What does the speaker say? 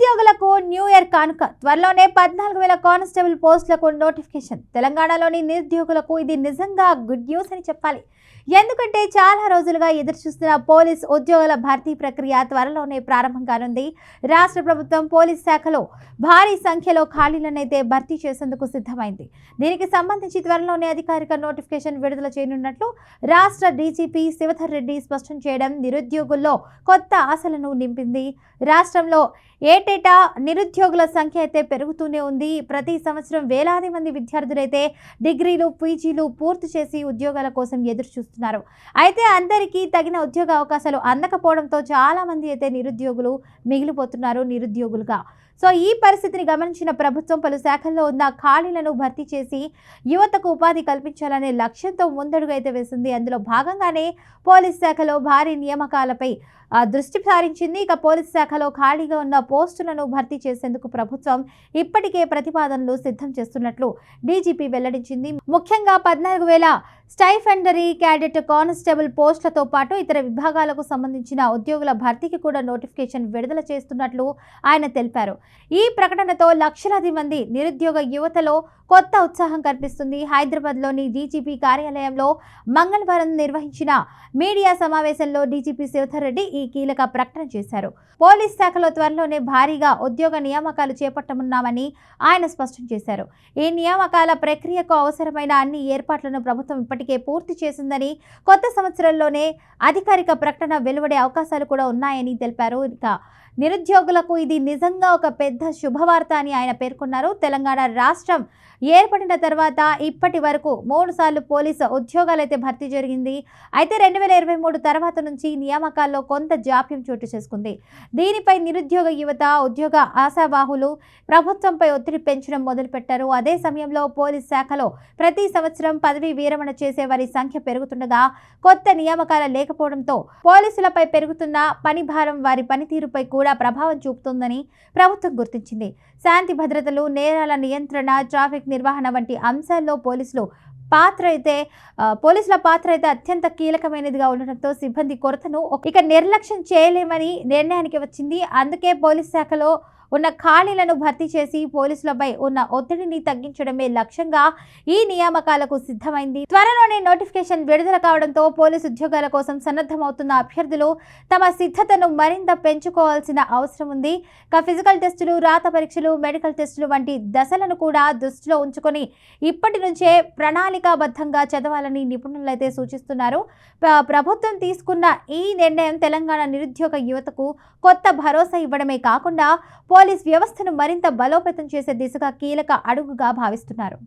నిరుద్యోగులకు new year కానుక. త్వరలోనే పద్నాలుగు వేల కానిస్టేబుల్ పోస్టులకు నోటిఫికేషన్. తెలంగాణలోని నిరుద్యోగులకు ఇది నిజంగా గుడ్ న్యూస్ అని చెప్పాలి. ఎందుకంటే చాలా రోజులుగా ఎదురుచూస్తున్న పోలీస్ ఉద్యోగుల భర్తీ ప్రక్రియ త్వరలోనే ప్రారంభం కానుంది. రాష్ట్ర ప్రభుత్వం పోలీస్ శాఖలో భారీ సంఖ్యలో ఖాళీలనైతే భర్తీ చేసేందుకు సిద్ధమైంది. దీనికి సంబంధించి త్వరలోనే అధికారిక నోటిఫికేషన్ విడుదల చేయనున్నట్లు రాష్ట్ర డీజీపీ శివధర్ రెడ్డి స్పష్టం చేయడం నిరుద్యోగుల్లో కొత్త ఆశలను నింపింది. రాష్ట్రంలో ఏటేటా నిరుద్యోగుల సంఖ్య అయితే పెరుగుతూనే ఉంది. ప్రతి సంవత్సరం వేలాది మంది విద్యార్థులైతే డిగ్రీలు పీజీలు పూర్తి చేసి ఉద్యోగాల కోసం ఎదురు చూస్తున్నారు అయితే అందరికీ తగిన ఉద్యోగ అవకాశాలు అందకపోవడంతో చాలామంది అయితే నిరుద్యోగులు మిగిలిపోతున్నారు నిరుద్యోగులుగా. సో ఈ పరిస్థితిని గమనించిన ప్రభుత్వం పలు శాఖల్లో ఉన్న ఖాళీలను భర్తీ చేసి యువతకు ఉపాధి కల్పించాలనే లక్ష్యంతో ముందడుగు అయితే వేసింది. అందులో భాగంగానే పోలీస్ శాఖలో భారీ నియామకాలపై దృష్టి సారించింది. ఇక పోలీస్ శాఖలో ఖాళీగా ఉన్న పోస్టులను భర్తీ చేసేందుకు ప్రభుత్వం ఇప్పటికే ప్రతిపాదనలు సిద్ధం చేస్తున్నట్లు డీజీపీ వెల్లడించింది. ముఖ్యంగా పద్నాలుగు వేల స్టైఫెండరీ క్యాడెట్ కానిస్టేబుల్ పోస్టులతో పాటు ఇతర విభాగాలకు సంబంధించిన ఉద్యోగుల భర్తీకి కూడా నోటిఫికేషన్ విడుదల చేస్తున్నట్లు ఆయన తెలిపారు. ఈ ప్రకటనతో లక్షలాది మంది నిరుద్యోగ యువతలో కొత్త ఉత్సాహం కనిపిస్తుంది. హైదరాబాద్లోని డీజీపీ కార్యాలయంలో మంగళవారం నిర్వహించిన మీడియా సమావేశంలో డీజీపీ శివధర్ రెడ్డి ఈ కీలక ప్రకటన చేశారు. పోలీస్ శాఖలో త్వరలోనే భారీగా ఉద్యోగ నియామకాలు చేపట్టనున్నామని ఆయన స్పష్టం చేశారు. ఈ నియామకాల ప్రక్రియకు అవసరమైన అన్ని ఏర్పాట్లను ప్రభుత్వం ఇప్పటికే పూర్తి చేసిందని కొత్త సంవత్సరంలోనే అధికారిక ప్రకటన వెలువడే అవకాశాలు కూడా ఉన్నాయని తెలిపారు. ఇక నిరుద్యోగులకు ఇది నిజంగా ఒక పెద్ద శుభవార్త అని ఆయన పేర్కొన్నారు. తెలంగాణ రాష్ట్రం ఏర్పడిన తర్వాత ఇప్పటి వరకు మూడు సార్లు పోలీసు ఉద్యోగాలైతే భర్తీ జరిగింది. అయితే రెండు వేల ఇరవై మూడు తర్వాత నుంచి నియామకాల్లో కొంత జాప్యం చోటు చేసుకుంది. దీనిపై నిరుద్యోగ యువత ఉద్యోగ ఆశావాహులు ప్రభుత్వంపై ఒత్తిడి పెంచడం మొదలుపెట్టారు. అదే సమయంలో పోలీస్ శాఖలో ప్రతి సంవత్సరం పదవీ విరమణ చేసే వారి సంఖ్య పెరుగుతుండగా కొత్త నియామకాల లేకపోవడంతో పోలీసులపై పెరుగుతున్న పని భారం వారి పనితీరుపై కూడా ప్రభావం చూపుతుందని ప్రభుత్వం గుర్తించింది. శాంతి భద్రతలు నేరాల నియంత్రణ ట్రాఫిక్ నిర్వహణ వంటి అంశాల్లో పోలీసులు పాత్ర అయితే పోలీసుల పాత్ర అయితే అత్యంత కీలకమైనదిగా ఉండడంతో సిబ్బంది కొరతను ఇక నిర్లక్ష్యం చేయలేమని నిర్ణయానికి వచ్చింది. అందుకే పోలీస్ శాఖలో ఉన్న ఖాళీలను భర్తీ చేసి పోలీసులపై ఉన్న ఒత్తిడిని తగ్గించడమే లక్ష్యంగా ఈ నియామకాలకు సిద్ధమైంది. త్వరలోనే నోటిఫికేషన్ విడుదల కావడంతో పోలీసు ఉద్యోగాల కోసం సన్నద్ధమవుతున్న అభ్యర్థులు తమ సిద్ధతను మరింత పెంచుకోవాల్సిన అవసరం ఉంది. ఇక ఫిజికల్ టెస్టులు రాత పరీక్షలు మెడికల్ టెస్టులు వంటి దశలను కూడా దృష్టిలో ఉంచుకొని ఇప్పటి నుంచే ప్రణాళికాబద్ధంగా చదవాలని నిపుణులైతే సూచిస్తున్నారు. ప్రభుత్వం తీసుకున్న ఈ నిర్ణయం తెలంగాణ నిరుద్యోగ యువతకు కొత్త భరోసా ఇవ్వడమే కాకుండా పోలీస్ వ్యవస్థను మరింత బలోపేతం చేసే దిశగా కీలక అడుగుగా భావిస్తున్నారు.